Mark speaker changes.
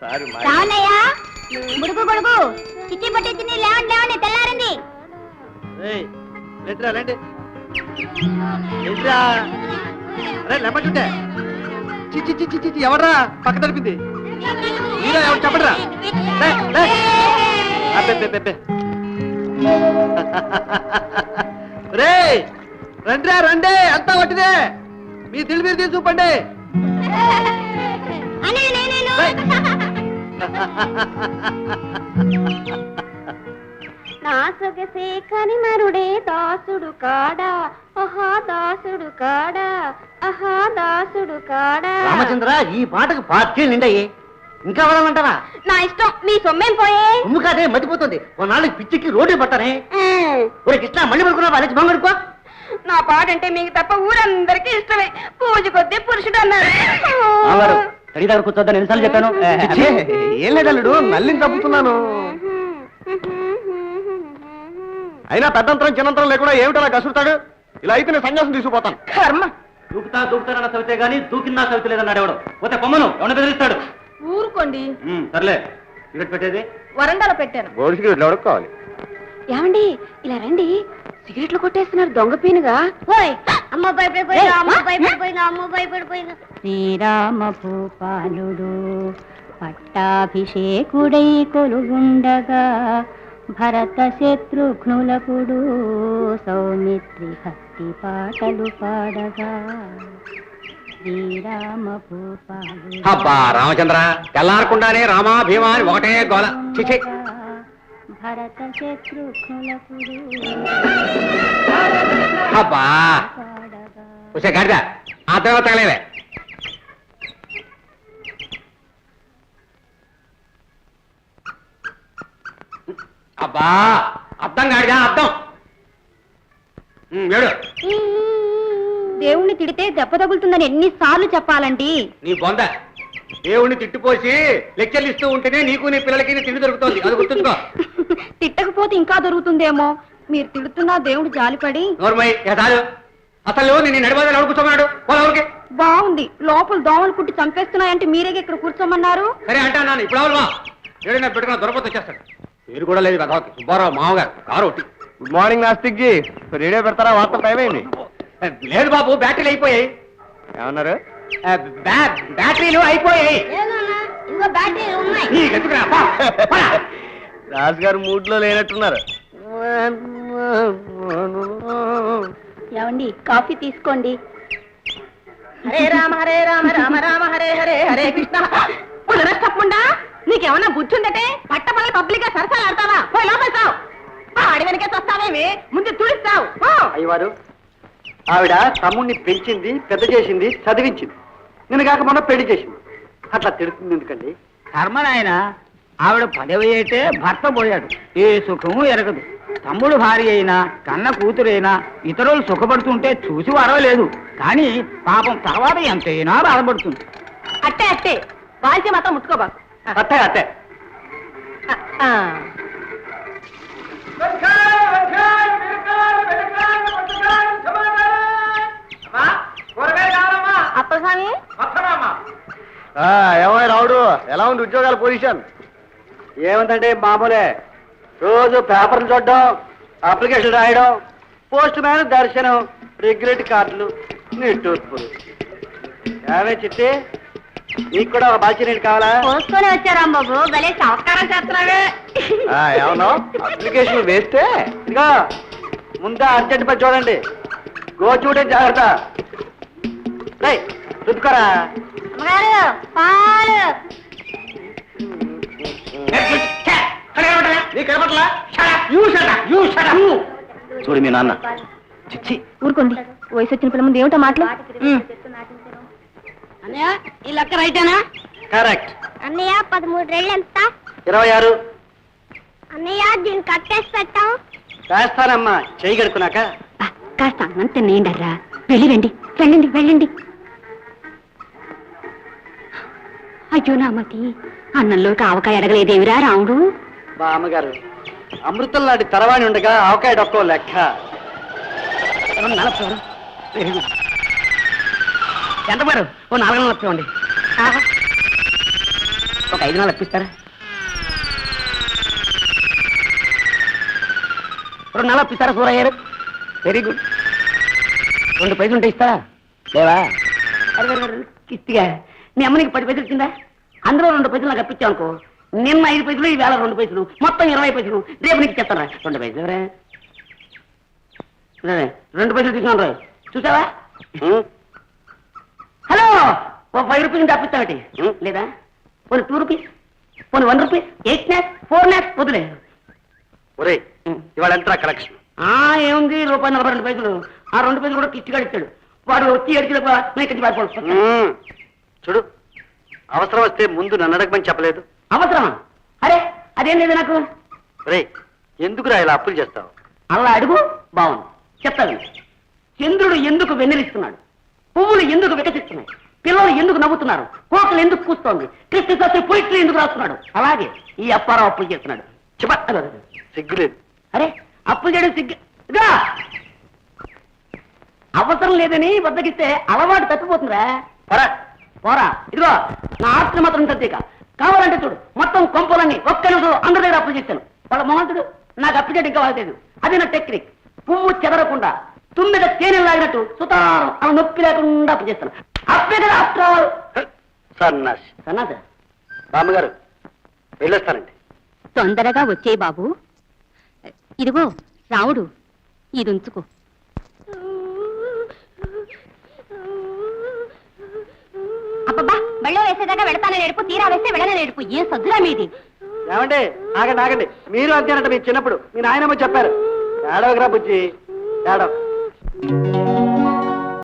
Speaker 1: Sorry మా
Speaker 2: రావణయ్యా గుడుగు గుడుగు. చిట్టి పట్టించింది లేవండి లేవండి తెల్లారింది.
Speaker 1: రండిరా రండి ఏంట్రా అరే లెమ్మంటుంటే చిచ్చి చిచ్చి చిచ్చి ఎవడ్రా పక్క తడిపింది మీరా ఎవరు చెప్పడరా రండిరా రండి. అంతా వట్టిదే మీ దిల్ మీరు తీసి చూపండి.
Speaker 2: నా సొగసే కనిమరుడే దాసుడు కాడా? ఆహా దాసుడు కాడా? ఆహా దాసుడు కాడా?
Speaker 3: రామచంద్ర ఈ పాటకు పార్టీ నిండయి. ఇంకా వదలంటారా
Speaker 2: నా ఇష్టం మీ సొమ్మేం పోయే?
Speaker 3: ఉమ్ము కాదే మతిపోతుంది. ఓ నాలుగు పిచ్చికి రోడ్డు పట్టానే ఒరే కృష్ణ మళ్ళీ పడుకున్నావా? లేచి బంగారుకో
Speaker 2: నా పాట అంటే మీకు తప్ప ఊరందరికీ ఇష్టమే. పూజ కొద్దీ పురుషుడు అన్నారు.
Speaker 3: తడి దగ్గర కూర్చోద్దని ఎన్నిసార్లు చెప్పాను?
Speaker 1: ఏం లేదల్లుడు నల్లిని తప్పుతున్నాను. అయినా పెద్దంతరం చిన్నంతరం లేకుండా ఏమిటలా కసురుతాడు? ఇలా అయితే నేను సన్యాసం తీసుకుపోతాను.
Speaker 2: కర్మ.
Speaker 3: దూకుతా దూకుతారన్న సవితే గానీ దూకిందా సవిత లేదన్నాడు ఎవడు? పోతే పొమ్మను ఎవడ బెదిరిస్తాడు?
Speaker 2: ఊరుకోండి.
Speaker 3: సర్లే. సిగరెట్ పెట్టేది?
Speaker 2: వరండాలో పెట్టాను.
Speaker 1: ఇట్లా కావాలి?
Speaker 2: ఏమండి ఇలా రండి. సిగరెట్లు కొట్టేస్తున్నారు దొంగ పీనుగా? అమ్మ భయపడిపోయిందా
Speaker 4: శ్రీరామ భూపాలుడు పట్టాభిషేకుడై కొలుగుండగా భరత శత్రుఘ్నులకుడు సౌమిత్రి భక్తి పాటలు పాడగా. శ్రీరామ
Speaker 1: అబ్బా రామచంద్ర తెల్లారకుండానే రామా భీమా అని ఒకటే గోల. చిచి
Speaker 4: భరత శత్రుఘ్నులకుడు
Speaker 1: అబ్బా!
Speaker 4: పాడగా
Speaker 1: వచ్చే గాడిద ఆ తర్వాత తగలేవే. అబ్బా! అర్థం గాడిద అర్థం ఏడు.
Speaker 2: దేవుణ్ణి తిడితే దెబ్బ తగులుతుందని ఎన్నిసార్లు చెప్పాలండి.
Speaker 1: నీ బొంద. దేవుణ్ణి తిట్టిపోసి లెక్చర్లు ఇస్తూ ఉంటేనే నీకు నీ పిల్లలకి తిండి దొరుకుతోంది. అది గుర్తుంచుకో.
Speaker 2: తిట్టకపోతే ఇంకా దొరుకుతుందేమో. మీరు తిడుతున్నా దేవుడు జాలిపడి.
Speaker 1: అసలు నేను నడిపోదని ఎవరు కూర్చోమన్నాడు?
Speaker 2: బాగుంది. లోపల దోమలు కుట్టి చంపేస్తున్నాయంటే మీరే ఇక్కడ కూర్చోమన్నారు?
Speaker 1: సరే ఇప్పుడు ఎవరు పెట్టుకున్న వచ్చేస్తాడు. మీరు కూడా లేదు కదా సుబ్బారావు మామగారు కారు ఒకటి.
Speaker 5: Good morning Nastik ji. Radio పెడతారా? వార్త టైం అయింది.
Speaker 1: లేదు బాబు బ్యాటరీలు అయిపోయాయి.
Speaker 5: ఏమన్నారు?
Speaker 1: బ్యాటరీలు అయిపోయాయి.
Speaker 5: రాజు గారు మూడ్లో లేనట్టున్నారు.
Speaker 2: ఏమండి కాఫీ తీసుకోండి. హరే రామ హరే రామ రామ రామ హరే హరే హరే కృష్ణ. తప్పకుండా? నీకేమన్నా బుద్ధి ఉందటే పట్టపల్లి పబ్లిక్గా సరసాలు ఆడతావా? పోయి లోపలిస్తావు ఆడి వెనకే వస్తావేమి ముందు తుడిస్తావు.
Speaker 3: అయ్యవారు ఆవిడ తమ్ముణ్ణి పెంచింది పెద్ద చేసింది చదివించింది. నేను కాక మొన్న పెళ్ళి చేసింది. అట్లా తిడుతుంది ఎందుకండి?
Speaker 6: కర్మ నాయన ఆవిడ పదవి అయితే భర్త పోయాడు. ఏ సుఖము ఎరగదు. తమ్ముడు భార్య అయినా కన్న కూతురైనా ఇతరులు సుఖపడుతుంటే చూసి వరవలేదు కానీ పాపం తర్వాత ఎంతైనా బాధపడుతుంది.
Speaker 2: అట్టే అట్టే. వాల్చి మాత్రం ముట్టుకోబాకు.
Speaker 3: అత్తే అత్తే
Speaker 2: అప్పస్వామి
Speaker 5: ఏమై రావుడు. ఎలా ఉంది ఉద్యోగాల పొజిషన్?
Speaker 3: ఏమందంటే మామూలే? రోజు పేపర్లు చూడడం అప్లికేషన్ రాయడం పోస్ట్ మ్యాన్ దర్శనం రెగ్యులేట్ కార్డులు నిట్టూర్పులు ఏమే చిట్టి? నీకు కూడా ఒక బాధ్యత నీకు కావాలా?
Speaker 2: పోసుకొని వచ్చారా బాబు భలే సంస్కారం చేస్తున్నావే.
Speaker 5: ఏమన్నా?
Speaker 3: అప్లికేషన్ వేస్తే? ఇంకా ముందా అర్జెంట్ పని చూడండి. గో చూడే జాగ్రత్త. రేయ్,
Speaker 2: అమ్మగారు పాలు.
Speaker 3: చూడు మీ నాన్న.
Speaker 2: చిచ్చి. ఊరుకోండి. వయసు వచ్చిన పిల్ల ముందు ఏమిటో మాటలు? అన్నయ్య ఈ లెక్క రైటేనా?
Speaker 3: కరెక్ట్
Speaker 2: అన్నయ్య పదమూడు రెళ్ళు ఎంత
Speaker 3: ఇరవై ఆరు
Speaker 2: అన్నయ్య దీన్ని కట్టేసి పెట్టాం
Speaker 3: వేస్తానమ్మా చేయి కడుక్కున్నాక.
Speaker 4: కాస్త అన్నం తినేయండర్రా వెళ్ళి రండి. వెళ్ళండి వెళ్ళండి. అయ్యో నామతి అన్నంలోకి ఆవకాయ అడగలేదేమిరా రాముడు?
Speaker 3: మా అమ్మగారు అమృతం లాంటి తరవాణి ఉండగా ఆవకాయ డొక్కో లెక్క.
Speaker 6: నలభై వెరీ గుడ్
Speaker 2: ఎంత పడు ఓ నాలుగు నెలలు ఇప్పివ్వండి. ఒక ఐదు నెలలు ఇప్పిస్తారా? రెండు నెలలు ఇప్పిస్తారా సూరయ్య గారు వెరీ గుడ్ రెండు పైసలు ఉంటే ఇస్తారా? లేవా? కిస్తిగా మీ అమ్మ నీకు పది పైసలు ఇచ్చిందా? అందులో రెండు పైసలు నాకు అప్పించావు అనుకో. నిన్న ఐదు పైసలు ఈ వేళ రెండు పైసలు మొత్తం ఇరవై పైసలు. రేపు నీకు చెప్తారా రెండు పైసలు రే, రెండు పైసలు తీసుకున్నాను రా. చూసావా? హలో ఓ ఫైవ్ రూపీస్ ఉంటే అప్పిస్తామటి లేదా? పోనీ టూ రూపీస్ పోనీ one rupees eight lakhs four lakhs వదిలే.
Speaker 3: ఒరేయ్ ఇవాళ ఎంత కలెక్షన్?
Speaker 2: ఆ ఏముంది? రూపాయి నలభై రెండు పైసలు. ఆ రెండు పైసలు కూడా కిట్టిగా ఇచ్చాడు వాడు వచ్చి ఎడిచినప్ప నేను
Speaker 3: ఉమ్, చూడు అవసరం వస్తే ముందు నన్ను అడగమని చెప్పలేదు.
Speaker 2: అవసరమా? అరే అదేం లేదు నాకు.
Speaker 3: ఒరేయ్ ఎందుకురా ఇలా అప్పులు చేస్తావు?
Speaker 2: అలా అడుగు బాగుంది. చెప్తాను. చంద్రుడు ఎందుకు వెన్నెలిస్తున్నాడు? పువ్వులు ఎందుకు వికసిస్తున్నాయి? పిల్లలు ఎందుకు నవ్వుతున్నారు? కోకలు ఎందుకు కూస్తోంది? కృష్ణ శాస్త్రి పొయిట్లు ఎందుకు రాస్తున్నాడు? అలాగే ఈ అప్పారావు అప్పులు చేస్తున్నాడు. చెప్ప
Speaker 3: సిగ్గులేదు.
Speaker 2: అరే అప్పులు చేయడం సిగ్గు! అవసరం లేదని బద్దకిస్తే అలవాటు తప్పిపోతుందిరా.
Speaker 3: పరా.
Speaker 2: ఇదిగో నా ఆస్తి మాత్రం తగ్గ కావాలంటే చూడు మొత్తం కొంపలన్నీ ఒక్క నిమిషం అందరి దగ్గర అప్పు చేశాను వాళ్ళ మహంతుడు నాకు అప్పు చేయడం కావాలేదు అది నా టెక్నిక్. పువ్వు చెదరకుండా తుమ్మిద తేనె లాగినట్టు సుతారం అలా నొప్పి లేకుండా అప్పు చేస్తాను. అప్పే కదా
Speaker 3: సన్నాసి.
Speaker 2: సార్
Speaker 3: బామ్మగారు వెళ్ళొస్తానండి.
Speaker 4: తొందరగా వచ్చేయి బాబు. ఇదిగో రావుడు ఇది ఉంచుకో. మెళ్ళో బళ్ళో వేసేదాకా వెళతానని ఏడుపు తీరా వేస్తే వెళ్ళనని ఏడుపు ఏం సద్దురా మీది?
Speaker 3: ఏమండి? ఆగండి ఆగండి. మీరు అంతేనంట మీ చిన్నప్పుడు. మీ నాయనమ్మ చెప్పారు. ఏడవకరా బుజ్జి? ఏడవ.